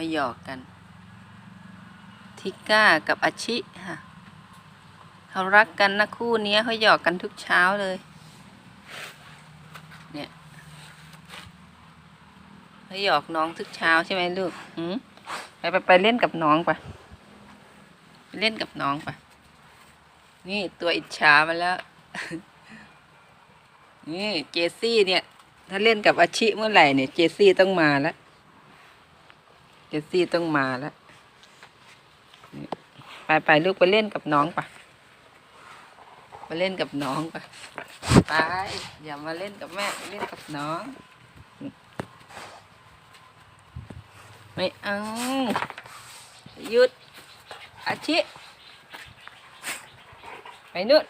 เขาหยอกกัน ทิก้ากับอาชิค่ะเขารักกันนะคู่นี้เขาหยอกกันทุกเช้าเลย เนี่ยเขาหยอกน้องทุกเช้าใช่ไหมลูกหืมไปไปไปเล่นกับน้องไปไปเล่นกับน้องไปนี่ตัวอิจฉามาแล้ว นี่เจซี่เนี่ย ถ้าเล่นกับอาชิเมื่อไหร่เนี่ย เจซี่ต้องมาแล้ว เจสซี่ต้องมาแล้วไปไปลูกไปเล่นกับน้องปะไปเล่นกับน้องปะไปอย่ามาเล่นกับแม่ไปเล่นกับน้อง ไม่เอาหยุดอาชิไปนู่น